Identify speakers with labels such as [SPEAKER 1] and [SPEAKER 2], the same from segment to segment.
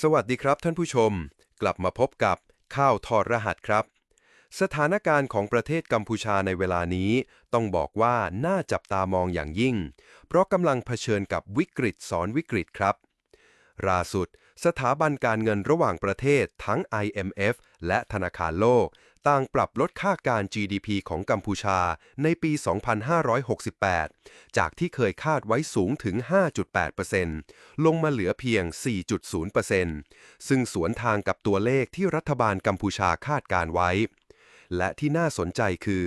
[SPEAKER 1] สวัสดีครับท่านผู้ชม กลับมาพบกับข้าวทอดรหัสครับ สถานการณ์ของประเทศกัมพูชาในเวลานี้ ต้องบอกว่าน่าจับตามองอย่างยิ่ง เพราะกำลังเผชิญกับวิกฤตซ้อนวิกฤตครับล่าสุด สถาบันการเงินระหว่างประเทศทั้ง IMF และธนาคารโลก ต่างปรับลดค่าการ GDP ของกัมพูชาในปี 2568 จากที่เคยคาดไว้สูงถึง 5.8%ลงมาเหลือเพียง 4.0%ซึ่งสวนทางกับตัวเลขที่รัฐบาลกัมพูชาคาดการไว้ และที่น่าสนใจคือ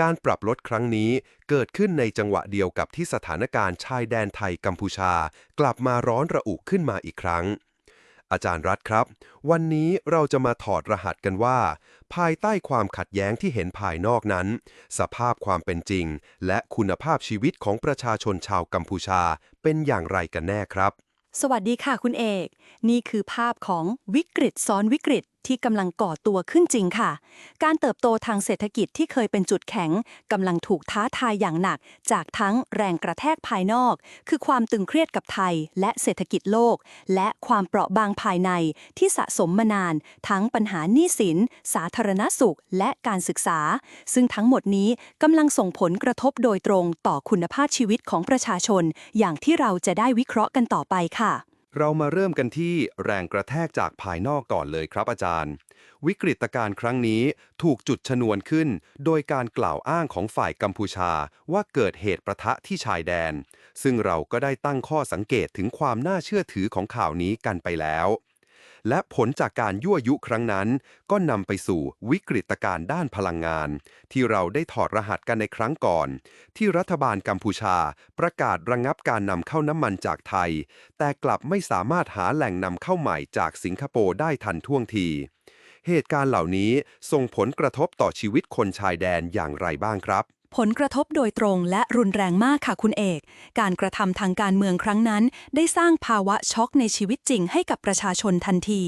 [SPEAKER 1] การปรับลดครั้งนี้เกิดขึ้นในจังหวะเดียวกับที่สถานการณ์ชายแดนไทยกัมพูชา กลับมาร้อนระอุขึ้นมาอีกครั้ง อาจารย์รัฐครับ วันนี้เราจะมาถอดรหัสกันว่า ภายใต้ความขัดแย้งที่เห็นภายนอกนั้น สภาพความเป็นจริง และคุณภาพชีวิตของประชาชนชาวกัมพูชาเป็นอย่างไรกันแน่ครับ
[SPEAKER 2] สวัสดีค่ะคุณเอก นี่คือภาพของวิกฤตซ้อนวิกฤต ที่กำลังก่อตัวขึ้นจริงค่ะ การเติบโตทางเศรษฐกิจที่เคยเป็นจุดแข็งกำลังถูกท้าทายอย่างหนัก จากทั้งแรงกระแทกภายนอก คือความตึงเครียดกับไทย และเศรษฐกิจโลก และความเปราะบางภายในที่สะสมมานาน ทั้งปัญหาหนี้สิน สาธารณสุข และการศึกษา ซึ่งทั้งหมดนี้กำลังส่งผลกระทบโดยตรงต่อคุณภาพชีวิตของประชาชน อย่างที่เราจะได้วิเคราะห์กันต่อไปค่ะ
[SPEAKER 1] เรามาเริ่มกันที่แรงกระแทกจากภายนอกก่อนเลยครับอาจารย์ วิกฤตการณ์ครั้งนี้ถูกจุดชนวนขึ้น โดยการกล่าวอ้างของฝ่ายกัมพูชาว่าเกิดเหตุประทะที่ชายแดน ซึ่งเราก็ได้ตั้งข้อสังเกตถึงความน่าเชื่อถือของข่าวนี้กันไปแล้ว และผลจากการยั่วยุครั้งนั้น ก็นำไปสู่วิกฤตการณ์ด้านพลังงาน ที่เราได้ถอดรหัสกันในครั้งก่อน ที่รัฐบาลกัมพูชา ประกาศระงับการนำเข้าน้ำมันจากไทย แต่กลับไม่สามารถหาแหล่งนำเข้าใหม่จากสิงคโปร์ได้ทันท่วงที เหตุการณ์เหล่านี้ส่งผลกระทบต่อชีวิตคนชายแดนอย่างไรบ้างครับ
[SPEAKER 2] ผลกระทบโดยตรงและรุนแรงมากค่ะคุณเอก การกระทำทางการเมืองครั้งนั้น ได้สร้างภาวะช็อกในชีวิตจริงให้กับประชาชนทันที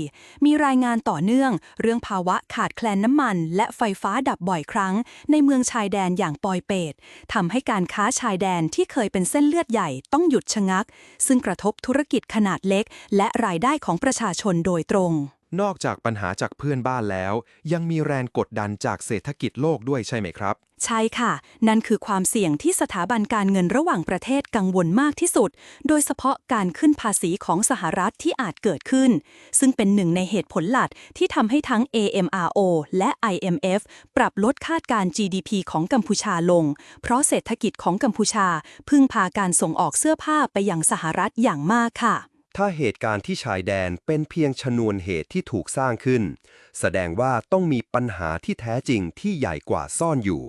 [SPEAKER 2] มีรายงานต่อเนื่อง เรื่องภาวะขาดแคลนน้ำมัน และไฟฟ้าดับบ่อยครั้ง ในเมืองชายแดนอย่างปอยเปตทำให้การค้าชายแดนที่เคยเป็นเส้นเลือดใหญ่ต้องหยุดชะงัก ซึ่งกระทบธุรกิจขนาดเล็ก และรายได้ของประชาชนโดยตรง
[SPEAKER 1] นอกจากปัญหาจากเพื่อนบ้านแล้ว ยังมีแรงกดดันจากเศรษฐกิจโลกด้วยใช่ไหมครับ
[SPEAKER 2] ใช่ค่ะ นั่นคือความเสี่ยงที่สถาบันการเงินระหว่างประเทศกังวลมากที่สุด โดยเฉพาะการขึ้นภาษีของสหรัฐที่อาจเกิดขึ้น ซึ่งเป็นหนึ่งในเหตุผลหลักที่ทำให้ทั้ง AMRO และ IMF ปรับลดคาดการ GDP ของกัมพูชาลง เพราะเศรษฐกิจของกัมพูชาพึ่งพาการส่งออกเสื้อผ้าไปยังสหรัฐอย่างมากค่ะ
[SPEAKER 1] ถ้าเหตุการณ์ที่ชายแดนเป็นเพียงชนวนเหตุที่ถูกสร้างขึ้น แสดงว่าต้องมีปัญหาที่แท้จริงที่ใหญ่กว่าซ่อนอยู่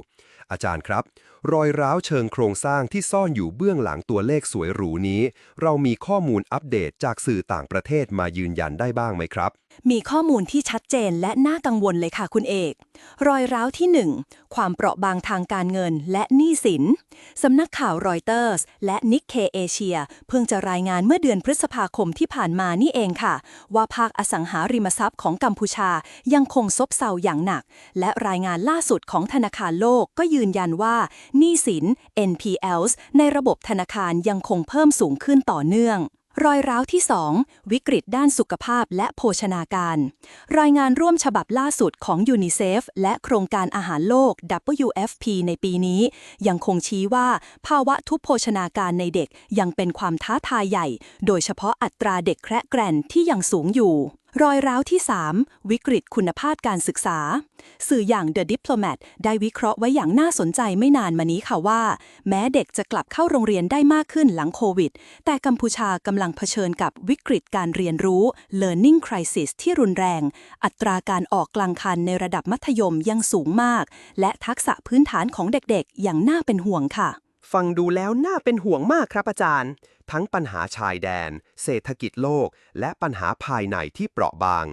[SPEAKER 1] อาจารย์ครับ รอยร้าวเชิงโครงสร้างที่ซ่อนอยู่เบื้องหลังตัวเลขสวยหรูนี้ เรามีข้อมูลอัปเดตจากสื่อต่างประเทศมายืนยันได้บ้างไหมครับ
[SPEAKER 2] มีข้อมูลที่ชัดเจนและน่ากังวลเลยค่ะคุณเอก รอยร้าวที่ 1 ความเปราะบางทางการเงินและหนี้สิน สำนักข่าวรอยเตอร์สและนิกเคเอเชียเพิ่งจะรายงานเมื่อเดือนพฤษภาคมที่ผ่านมานี่เองค่ะ ว่าภาคอสังหาริมทรัพย์ของกัมพูชายังคงซบเซาอย่างหนัก และรายงานล่าสุดของธนาคารโลกก็ยืนยันว่าหนี้สิน NPLs ในระบบธนาคารยังคงเพิ่มสูงขึ้นต่อเนื่อง รอยร้าวที่ 2 วิกฤตด้านสุขภาพและโภชนาการ รายงานร่วมฉบับล่าสุดของยูนิเซฟและโครงการอาหารโลก WFP ในปีนี้ ยังคงชี้ว่าภาวะทุพโภชนาการในเด็กยังเป็นความท้าทายใหญ่ โดยเฉพาะอัตราเด็กแคระแกรนที่ยังสูงอยู่รอยร้าวที่ 3 วิกฤตคุณภาพการศึกษา สื่ออย่าง The Diplomat ได้วิเคราะห์ไว้อย่างน่าสนใจไม่นานมานี้ค่ะว่า แม้เด็กจะกลับเข้าโรงเรียนได้มากขึ้นหลังโควิด แต่กัมพูชากำลังเผชิญกับวิกฤตการเรียนรู้ learning crisis ที่รุนแรง อัตราการออกกลางคันในระดับมัธยมยังสูงมาก และทักษะพื้นฐานของเด็กๆ อย่างน่าเป็นห่วงค่ะ
[SPEAKER 3] ฟังดูแล้วน่าเป็นห่วงมากครับอาจารย์
[SPEAKER 1] ทั้งปัญหาชายแดน เศรษฐกิจโลก และปัญหาภายในที่เปราะบาง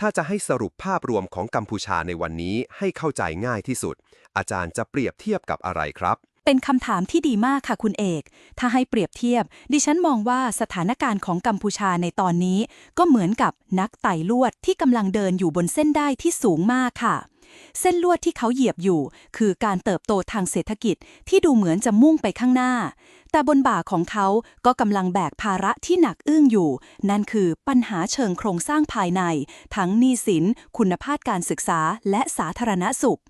[SPEAKER 1] ถ้าจะให้สรุปภาพรวมของกัมพูชาในวันนี้ให้เข้าใจง่ายที่สุด อาจารย์จะเปรียบเทียบกับอะไรครับ
[SPEAKER 2] เป็นคำถามที่ดีมากค่ะคุณเอก ถ้าให้เปรียบเทียบ ดิฉันมองว่าสถานการณ์ของกัมพูชาในตอนนี้ ก็เหมือนกับนักไต่ลวดที่กำลังเดินอยู่บนเส้นได้ที่สูงมากค่ะ เส้นลวดที่เขาเหยียบอยู่ คือการเติบโตทางเศรษฐกิจที่ดูเหมือนจะมุ่งไปข้างหน้า แต่บนบ่าของเขาก็กำลังแบกภาระที่หนักอึ้งอยู่ นั่นคือปัญหาเชิงโครงสร้างภายใน ทั้งหนี้สิน คุณภาพการศึกษา และสาธารณสุข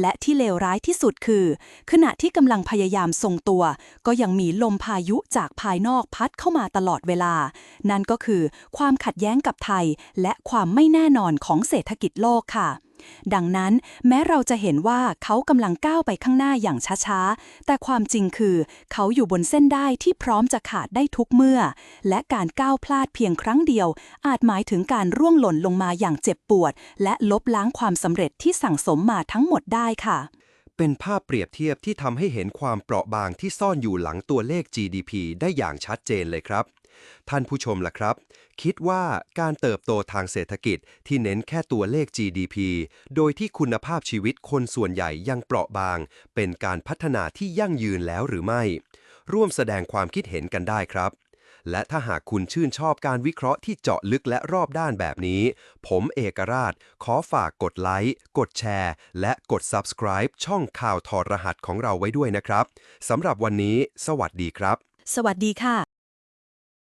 [SPEAKER 2] และที่เลวร้ายที่สุดคือ ขณะที่กำลังพยายามทรงตัว ก็ยังมีลมพายุจากภายนอกพัดเข้ามาตลอดเวลา นั่นก็คือความขัดแย้งกับไทย และความไม่แน่นอนของเศรษฐกิจโลกค่ะ ดังนั้นแม้เราจะเห็นว่าเขากำลังก้าวไปข้างหน้าอย่างช้าๆ แต่ความจริงคือเขาอยู่บนเส้นได้ที่พร้อมจะขาดได้ทุกเมื่อ และการก้าวพลาดเพียงครั้งเดียว อาจหมายถึงการร่วงหล่นลงมาอย่างเจ็บปวด และลบล้างความสำเร็จที่สั่งสมมาทั้งหมดได้ค่ะ
[SPEAKER 1] เป็นภาพเปรียบเทียบที่ทำให้เห็นความเปราะบางที่ซ่อนอยู่หลังตัวเลข GDP ได้อย่างชัดเจนเลยครับ ท่านผู้ชมล่ะครับ คิดว่าการเติบโตทางเศรษฐกิจที่เน้นแค่ตัวเลข GDP โดยที่คุณภาพชีวิตคนส่วนใหญ่ยังเปราะบาง เป็นการพัฒนาที่ยั่งยืนแล้วหรือไม่ ร่วมแสดงความคิดเห็นกันได้ครับและถ้าหากคุณชื่นชอบการวิเคราะห์ที่เจาะลึกและรอบด้านแบบนี้ ผมเอกราช ขอฝากกดไลค์ กดแชร์ และกด subscribe ช่องข่าวทอรหัสของเราไว้ด้วยนะครับ สำหรับวันนี้ สวัสดีครับ
[SPEAKER 2] สวัสดีค่ะ